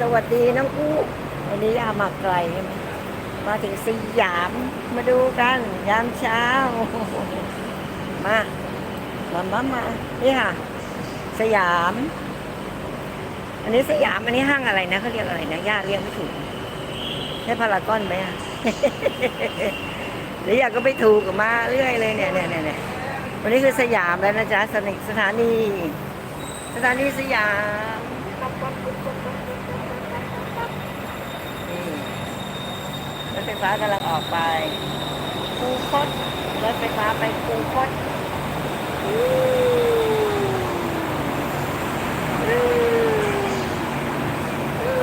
สวัสดีน้องอู้วันนี้ยามาไกลใช่ไหมมาถึงสยามมาดูกัน ยามเช้า มา มามามานี่ค่ะ สยาม อันนี้สยามอันนี้ห้างอะไรนะเขาเรียกอะไรนะย่าเรียกไม่ถูกใช่พารากอนไหมอะหรืออยากก็ไปถูกมาเรื่อยเลยเนี่ยเนี่ยเนี่ยวันนี้คือสยามแล้วนะจ๊ะสนิสถานีสถานีสยามนี่ร ถไฟฟ้ากำลังออกไปคูคตรถไฟฟ้าไปคูคตอู้อู้อู้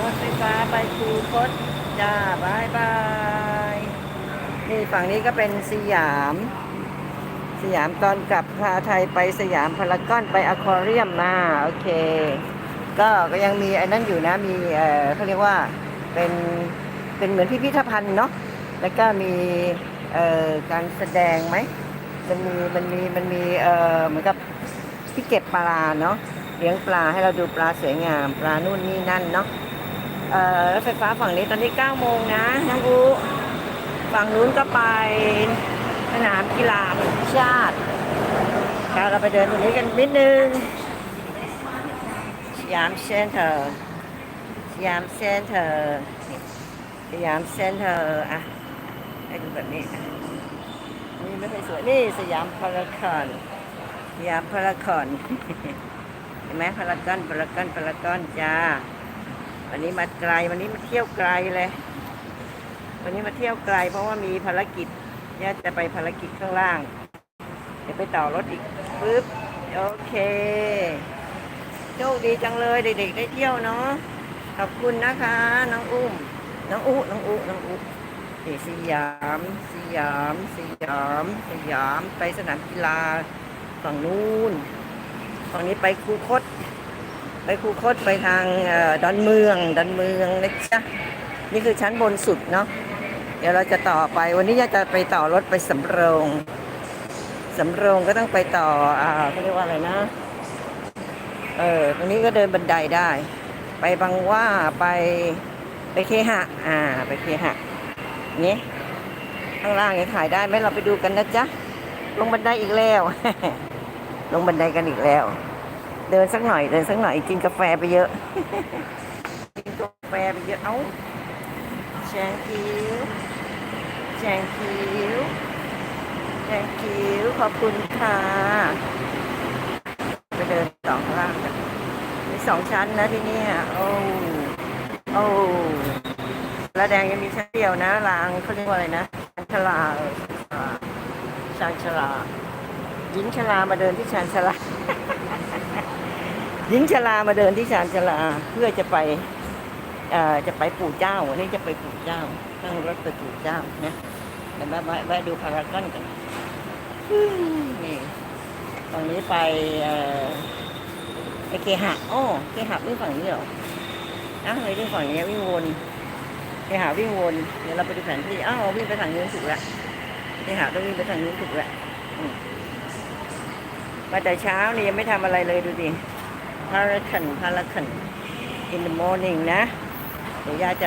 รถไฟฟ้าไปคูคตจ้าบายบาย นี่ฝั่งนี้ก็เป็นสยาม สยามตอนกลับพาไทยไปสยามพารากอนไปอควาเรียมมา โอเค ก็ก็ยังมีไอ้นั่นอยู่นะ มีเออเขาเรียกว่า เป็นเป็นเหมือนพิพิธภัณฑ์เนาะแล้วก็มีเอ่อการแสดงไหมมันมีมันมีมันมีเอ่อเหมือนกับที่เก็บปลาเนาะเลี้ยงปลาให้เราดูปลาสวยงาม ปลานู่นนี่นั่นเนาะรถไฟฟ้าฝั่งนี้ตอนนี้9โมงนะน้องอูฝั่งนู้นก็ไปสนามกีฬาแห่งชาติเราไปเดินตรงนี้กันนิดนึงสยามเซ็นเตอร์ ยามเซ็นเตอร์สยามเซ็นเตอร์อะให้ดูแบบนี้นี่ไม่ค่อยสวยนี่สยามพารากอนสยามพารากอนเห็นไหมพารากอนพารากอนพารากอนจ้าวันนี้มาไกลวันนี้มาเที่ยวไกลเลย วันนี้มาเที่ยวไกล เพราะว่ามีภารกิจย่าจะไปภารกิจข้างล่าง เดี๋ยวไปต่อรถอีกปึ๊บโอเคโชคดีจังเลยเด็กๆได้เที่ยวเนาะ ขอบคุณนะคะน้องอุ้มน้องอุน้องอุน้องอุเอสยามสยามสยามสยามไปสนามกีฬาฝั่งนู้นฝั่งนี้ไปคูคต ไปคูคตไปทางดอนเมืองดอนเมืองนะจ๊ะนี่คือชั้นบนสุดเนาะเดี๋ยวเราจะต่อไปวันนี้จะไปต่อรถไปสำโรงสำโรงก็ต้องไปต่ออ่าเขาเรียกว่าอะไรนะ เออตรงนี้ก็เดินบันไดได้ ไปบางว่าไปไปเคหะ อ่า ไปเคหะนี่ข้างล่างนี่ถ่ายได้ไหมเราไปดูกันนะจ๊ะ ลงบันไดอีกแล้ว ลงบันไดกันอีกแล้ว เดินสักหน่อยเดินสักหน่อยกินกาแฟไปเยอะ กินกาแฟไปเยอะเอ้าแชงคิวแชงคิวแชงคิวขอบคุณค่ะ ไปเดินสองล่างกัน สองชั้นนะที่นี่โอ้โอ้แล้วแดงยังมีชั้นเดียวนะรางเขาเรียกว่าอะไรนะชานชลาชานชลาหญิงชรามาเดินที่ชานชลาหญิงชรามาเดินที่ชานชลาเพื่อจะไปเอ่อจะไปปู่เจ้าวันนี้จะไปปู่เจ้านั่งรถไปปู่เจ้านะเดี๋ยแม่แวะแวะดูพารากอนกันนี่ตรงนี้ไปเอ่อ ไปเคหะอ้เคหะวิ่งฝั่งนี้เหรออ้าวเลยวิ่งฝั่งนี้วิ่งวนเคหะวิ่งวน เดี๋ยวเราไปดูแผนที่ อ้าววิ่งไปทางนู้นถูกแล้วเคหะต้องวิ่งไปทางนู้นถูกแล้วมมาแต่เช้านี่ยังไม่ทำอะไรเลยดูดิพาราคันพาราคัน in the morning นะเดี๋ยวยาจะ